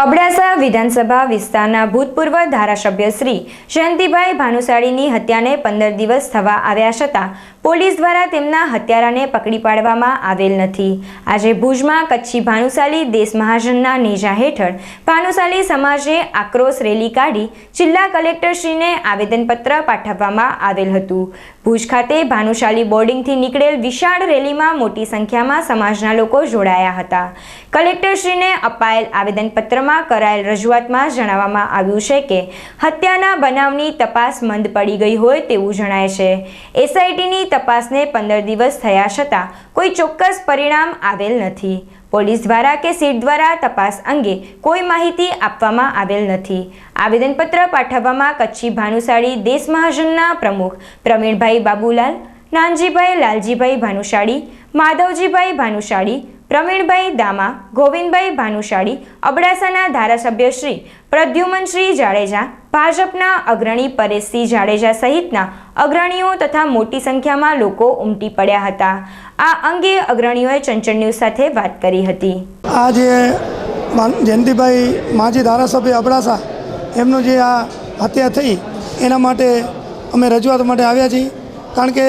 અબડાસા વિધાનસભા વિસ્તારના ભૂતપૂર્વ ધારાસભ્ય શ્રી જયંતિભાઈ ભાનુશાળીની હત્યાને પંદર દિવસ થવા આવ્યા છતાં પોલીસ દ્વારા તેમના હત્યારાને પકડી પાડવામાં આવેલ નથી. આજે ભુજમાં કચ્છી ભાનુશાલી દેશ મહાજનના નેજા હેઠળ ભાનુશાલી સમાજે આક્રોશ રેલી કાઢી જિલ્લા કલેક્ટરશ્રીને આવેદનપત્ર પાઠવવામાં આવેલ હતું. ભુજ ખાતે ભાનુશાલી બોર્ડિંગથી નીકળેલ વિશાળ રેલીમાં મોટી સંખ્યામાં સમાજના લોકો જોડાયા હતા. કલેક્ટરશ્રીને અપાયેલ આવેદનપત્રમાં કરાયેલ રજૂઆતમાં જણાવવામાં આવ્યું છે કે હત્યાના બનાવની તપાસ મંદ પડી ગઈ હોય તેવું જણાય છે. એસઆઈટીની તપાસને પંદર દિવસ થયા છતાં કોઈ ચોક્કસ પરિણામ આવેલ નથી. પોલીસ દ્વારા કે સીટ દ્વારા તપાસ અંગે કોઈ માહિતી આપવામાં આવેલ નથી. આવેદનપત્ર પાઠવવામાં કચ્છી ભાનુશાળી દેશ મહાજનના પ્રમુખ પ્રવીણભાઈ બાબુલાલ, નાનજીભાઈ લાલજીભાઈ ભાનુશાળી, માધવજીભાઈ ભાનુશાળી પ્રવીણભાઈ દામા, ગોવિંદભાઈ ભાનુશાળી, અબડાસાના ધારાસભ્ય શ્રી પ્રદ્યુમનશ્રી જાડેજા, ભાજપના અગ્રણી પરેશસિંહ જાડેજા સહિતના અગ્રણીઓ તથા મોટી સંખ્યામાં લોકો ઉમટી પડ્યા હતા. આ અંગે અગ્રણીઓએ ચંચળ ન્યૂઝ સાથે વાત કરી હતી. આજે જયંતિભાઈ માજી ધારાસભ્ય અબડાસા, એમનું જે આ હત્યા થઈ, એના માટે અમે રજૂઆત માટે આવ્યા છીએ. કારણ કે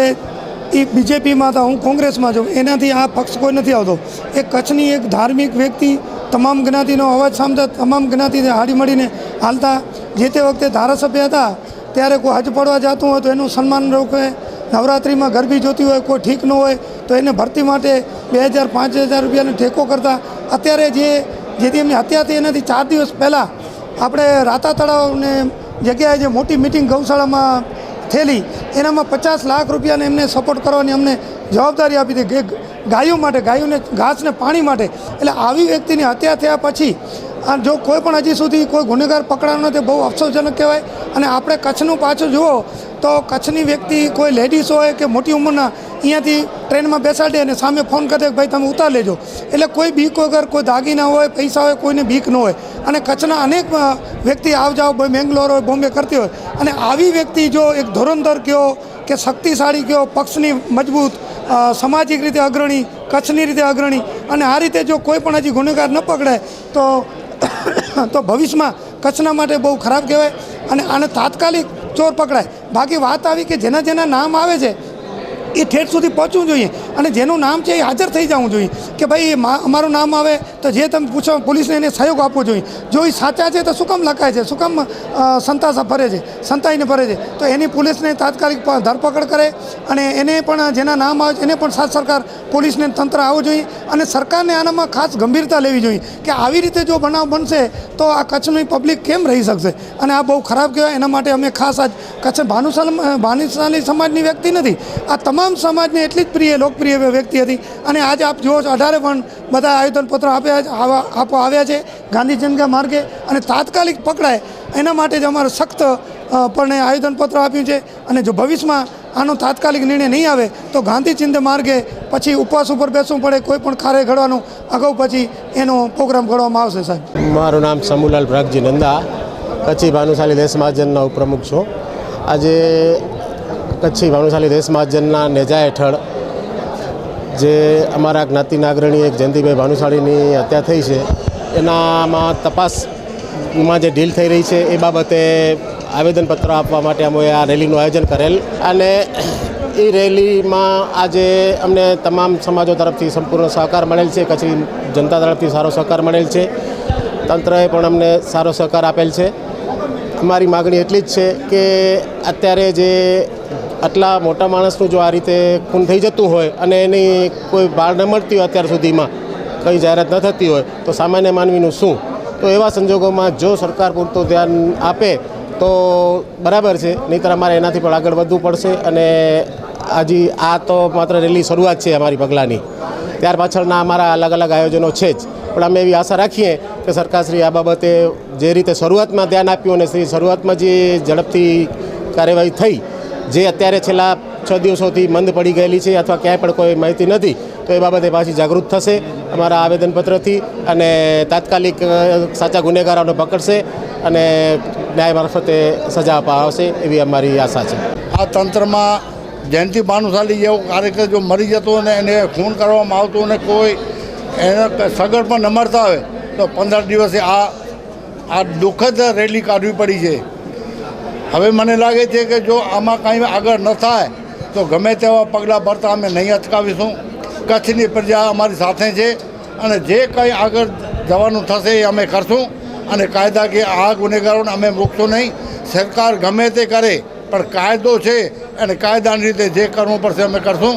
એ બીજેપીમાં હતા હું કોંગ્રેસમાં છું, એનાથી આ પક્ષ કોઈ નથી આવતો. એ કચ્છની એક ધાર્મિક વ્યક્તિ, તમામ જ્ઞાતિનો અવાજ સાંભળતા, તમામ જ્ઞાતિને હાડી મળીને હાલતા, જે તે વખતે ધારાસભ્ય હતા, ત્યારે કોઈ હજ પડવા જતું હોય તો એનું સન્માન રોકે નવરાત્રિમાં ગરબી જોતી હોય, કોઈ ઠીક ન હોય, તો એને ભરતી માટે બે હજાર પાંચ હજાર રૂપિયાનો ઠેકો કરતા. અત્યારે જે જેથી એમની હત્યા થઈ એનાથી ચાર દિવસ પહેલાં, આપણે રાતા તળાવને જગ્યાએ જે મોટી મિટિંગ ગૌશાળામાં થયેલી એનામાં પચાસ લાખ રૂપિયાને એમને સપોર્ટ કરવાની અમને જવાબદારી આપી હતી. ગાયો માટે, ગાયોને, ઘાસને પાણી માટે. એટલે આવી વ્યક્તિની હત્યા થયા પછી આ જો કોઈ પણ હજી સુધી કોઈ ગુનેગાર પકડાયો નથી, બહુ અફસોસજનક કહેવાય. અને આપણે કચ્છનું પાછું જુઓ, તો કચ્છની વ્યક્તિ કોઈ લેડીઝ હોય કે મોટી ઉંમરના, અહીંયાથી ટ્રેનમાં બેસાડે અને સામે ફોન કરે કે ભાઈ તમે ઉતાર લેજો. એટલે કોઈ બીક વગર કોઈ દાગીના હોય, પૈસા હોય, કોઈને બીક ન હોય. અને કચ્છના અનેક વ્યક્તિ આવ જાવ બેંગ્લોર હોય, બોમ્બે કરતી હોય. અને આવી વ્યક્તિ જો એક ધોરણધર કયો કે શક્તિશાળી કયો, પક્ષની મજબૂત સામાજિક રીતે અગ્રણી, કચ્છની રીતે અગ્રણી, અને આ રીતે જો કોઈ પણ હજી ગુનેગાર ન પકડાય, તો તો ભવિષ્યમાં કચ્છના માટે બહુ ખરાબ કહેવાય અને આને તાત્કાલિક ચોર પકડાય. બાકી વાત આવી કે જેના જેના નામ આવે છે એ ઠેઠ સુધી પહોંચવું જોઈએ. અને જેનું નામ છે એ હાજર થઈ જવું જોઈએ કે ભાઈ અમારું નામ આવે તો જે તમે પૂછો પોલીસને એને સહયોગ આપવો જોઈએ. જો એ સાચા છે તો શું કામ લખાય છે? શું કામ સંતાસા ફરે છે? સંતાઈને ફરે છે. તો એની પોલીસને તાત્કાલિક ધરપકડ કરે અને એને પણ જેના નામ આવે એને પણ સાત સરકાર પોલીસને તંત્ર આવવું જોઈએ અને સરકારને આનામાં ખાસ ગંભીરતા લેવી જોઈએ કે આવી રીતે જો બનાવ બનશે તો આ કચ્છની પબ્લિક કેમ રહી શકશે? અને આ બહુ ખરાબ કહેવાય. એના માટે અમે ખાસ આજ કચ્છ ભાનુશાલ ભાનુશાલી સમાજની વ્યક્તિ નથી. આ તમામ સમાજને એટલી જ પ્રિય, લોકપ્રિય વ્યક્તિ હતી. અને આજે આપ જુઓ છો, અઢારે પણ બધા આવેદનપત્રો આપ્યા આપવા આવ્યા છે, ગાંધી જનગા માર્ગે. અને તાત્કાલિક પકડાય, એના માટે જ અમારે સખ્ત પણ આવેદનપત્ર આપ્યું છે. અને જો ભવિષ્યમાં આનો તાત્કાલિક નિર્ણય નહીં આવે, તો ગાંધી ચિંત માર્ગે પછી ઉપવાસ ઉપર બેસવું પડે, કોઈ પણ કાર્ય ઘડવાનું. અગાઉ પછી એનો પ્રોગ્રામ ઘડવામાં આવશે, સાહેબ. મારું નામ સમુલાલ ભ્રાગજી નંદા. કચ્છી ભાનુશાલી દેશ મહાજનના ઉપપ્રમુખ છું. આજે કચ્છી ભાનુશાલી દેશ મહાજનના નેજા હેઠળ. જે અમારા જ્ઞાતિ નાગરણી એક જયંતિભાઈ ભાનુશાળીની હત્યા થઈ છે, એનામાં તપાસમાં જે ઢીલ થઈ રહી છે, એ બાબતે આવેદનપત્ર આપવા માટે અમે આ રેલીનું આયોજન કરેલ. અને એ રેલીમાં આજે અમને તમામ સમાજો તરફથી સંપૂર્ણ સહકાર મળેલ છે કચ્છી જનતા તરફથી સારો સહકાર મળેલ છે. તંત્રએ પણ અમને સારો સહકાર આપેલ છે. અમારી માગણી એટલી જ છે કે અત્યારે જે આટલા મોટા માણસનું જો આ રીતે ખૂન થઈ જતું હોય અને એની કોઈ બાળ ન મળતી હોય અત્યાર સુધીમાં, કંઈ જાહેરાત ન થતી હોય, તો સામાન્ય માનવીનું શું? તો એવા સંજોગોમાં જો સરકાર પૂરતું ધ્યાન આપે, તો બરાબર છે. નહીંતર અમારે એનાથી પણ આગળ વધવું પડશે અને હજી આ તો માત્ર રેલી શરૂઆત છે અમારી પગલાંની. ત્યાર પાછળના અમારા અલગ અલગ આયોજનો છે જ. પણ અમે એવી આશા રાખીએ કે સરકારશ્રી આ બાબતે જે રીતે શરૂઆતમાં ધ્યાન આપ્યું અને શ્રી શરૂઆતમાં જે ઝડપથી કાર્યવાહી થઈ જે અત્યારે છેલ્લા છ દિવસોથી મંદ પડી ગયેલી છે અથવા ક્યાંય પણ કોઈ માહિતી નથી, તો એ બાબતે પાછી જાગૃત થશે અમારા આવેદનપત્રથી અને તાત્કાલિક સાચા ગુનેગારોને પકડશે અને ન્યાય મારફતે સજા અપાવશે એવી અમારી આશા છે. આ તંત્રમાં જયંતિ ભાનુશાલી જેવો કાર્યકર જો મરી જતો અને એને ખૂન કરવામાં આવતો અને કોઈ એને સગડ પણ ન મળતા હોય, તો પંદર દિવસે આ આ દુઃખદ રેલી કાઢવી પડી છે. હવે મને લાગે છે કે જો આમાં કાંઈ આગળ ન થાય, તો ગમે તેવા પગલાં ભરતા અમે નહીં અટકાવીશું. કચ્છની પ્રજા અમારી સાથે છે અને જે કંઈ આગળ જવાનું થશે એ અમે કરશું. અને કાયદા કે આ ગુનેગારોને અમે મૂકશું નહીં. સરકાર ગમે તે કરે, પણ કાયદો છે અને કાયદાની રીતે જે કરવું પડશે અમે કરશું.